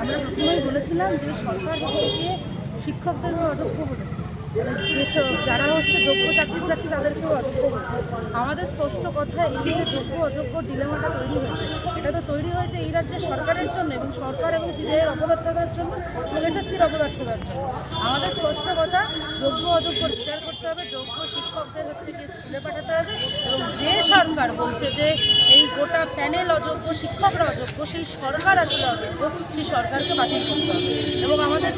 আমরা প্রথমেই বলেছিলাম যে সরকার শিক্ষকদের অযোগ্য বলেছে। যেসব যারা হচ্ছে যোগ্য চাকরি প্রার্থী তাদেরকেও অযোগ্য বলছে। আমাদের স্পষ্ট কথা এই যে যোগ্য অযোগ্য ডিলেমাটা তৈরি হয়েছে এটা তো তৈরি হয়েছে এই রাজ্যের সরকারের জন্য এবং সরকার এবং সিবিআইয়ের অপদার্থতার জন্য এসএসসির অপদার্থতার জন্য। আমাদের স্পষ্ট কথা, যোগ্য অযোগ্য বিচার করতে হবে, যোগ্য শিক্ষকদের হচ্ছে গিয়ে স্কুলে পাঠাতে হবে এবং যে সরকার বলছে যে এই গোটা প্যানেল অযোগ্য, শিক্ষকরা অযোগ্য, সেই সরকার আসলে অযোগ্য, সেই সরকারকে বাতিল করতে হবে।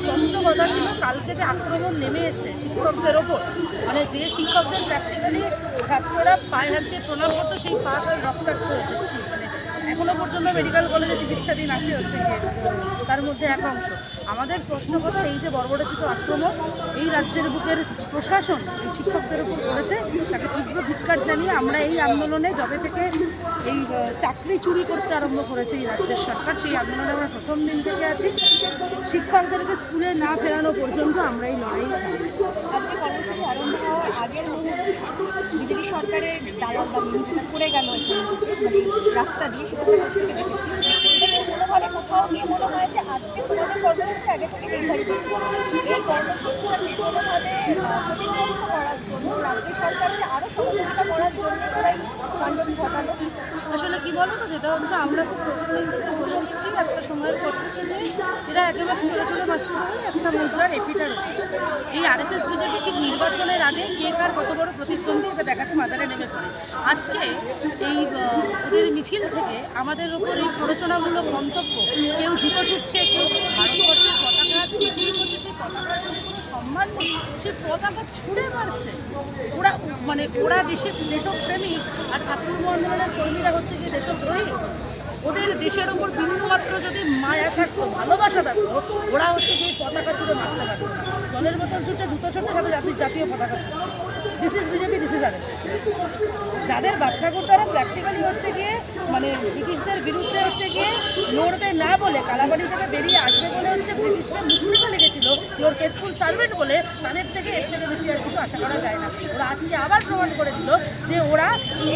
স্পষ্ট কথা ছিল, কালকে যে আক্রমণ নেমে এসছে শিক্ষকদের ওপর মানে যে শিক্ষকদের প্র্যাকটিক্যালি ছাত্ররা পায়ে হাত দিয়ে প্রণাম করতো, সেই পা তার রক্তাক্ত হয়েছে মানে এখনও পর্যন্ত মেডিকেল কলেজে চিকিৎসাধীন আছে হচ্ছে গিয়ে তার মধ্যে এক অংশ। আমাদের স্পষ্ট কথা এই যে বর্বরচিত আক্রমণ, এই রাজ্যের বুকের প্রশাসন, এই শিক্ষকদের উপর করেছে, তাকে তীব্র ধিক্কার জানিয়ে আমরা এই আন্দোলনে যবে থেকে এই চাকরি চুরি করতে আরম্ভ করেছে এই রাজ্যের সরকার, সেই আন্দোলনে আমরা প্রথম দিন থেকে আছি। শিক্ষকদেরকে স্কুলে না ফেরানো পর্যন্ত আমরা এই লড়াই চালাই আজকে কর্মসূচি আরম্ভ হওয়ার আগের মুহূর্তে বিজেপি সরকারের দালাল বা মিনি যেটা করে গেল মানে রাস্তা দিয়ে সেটা দেখেছি। কোনোভাবে কোথাও গিয়ে মনে হয় যে আজকে তোমাদের কর্মসূচি আগে থেকে নির্ধারিত ছিল এই কর্মসূচিটাকে কোনোভাবে আহ, ক্ষতিগ্রস্ত করার জন্য রাজ্য সরকারকে আরও সহযোগিতা করার জন্য ওরা এই কাণ্ড ঘটালো আসলে যেটা হচ্ছে আমরা খুব প্রথম দিন থেকে বলে এসেছি, একটা সময়ের পর থেকে যে এরা একেবারে চলে চলে বাঁচতে চলে একটা মুদ্রার এপিটার এই আরএসএস বিজেপি ঠিক নির্বাচনের আগে কে কার কত বড় প্রতিদ্বন্দ্বী এটা দেখাতে মাজারে নেমে পড়ে। আজকে এই ওদের মিছিল থেকে আমাদের উপর এই প্ররোচনামূলক মন্তব্য, কেউ জুতো ছুটছে, কেউ ভারতবর্ষের পতাকা কোনো সম্মান নেই সেই পতাকা ছুঁড়ে মারছে, ওরা মানে ওরা দেশের দেশপ্রেমিক আর ছাত্র আন্দোলনের কর্মীরা হচ্ছে যে দেশদ্রোহী। ওদের দেশের ওপর বিন্দুমাত্র যদি মায়া থাকতো, ভালোবাসা থাকতো, ওরা হচ্ছে যে পতাকা ছুঁড়ে মারতে পারতো। জলের বোতল ছুটে জুতো ছুটে সাথে জাতীয় পতাকা ছুটছে this is BJP is RSS যাদের বাচ্চাগুটারা প্র্যাকটিক্যালি হচ্ছে গিয়ে মানে ব্রিটিশদের বিরুদ্ধে হচ্ছে গিয়ে লড়বে না বলে কালাবাড়ি থেকে বেরিয়ে আসবে বলে হচ্ছে ব্রিটিশকে মুসলিমে লেগেছিল। ইওর ফেথফুল সার্ভেন্ট বলে তাদের থেকে এর থেকে বেশি আর কিছু আশা করা যায় না। ওরা আজকে আবার প্রমাণ করে দিল যে ওরা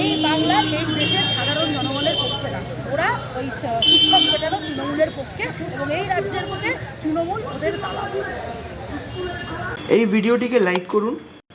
এই বাংলার, এই দেশের সাধারণ জনগণের পক্ষে না। ওরা ওই শিক্ষক পেটানো তৃণমূলের পক্ষে এবং এই রাজ্যের মধ্যে তৃণমূল ওদের দালাল। এই ভিডিওটিকে লাইক করুন।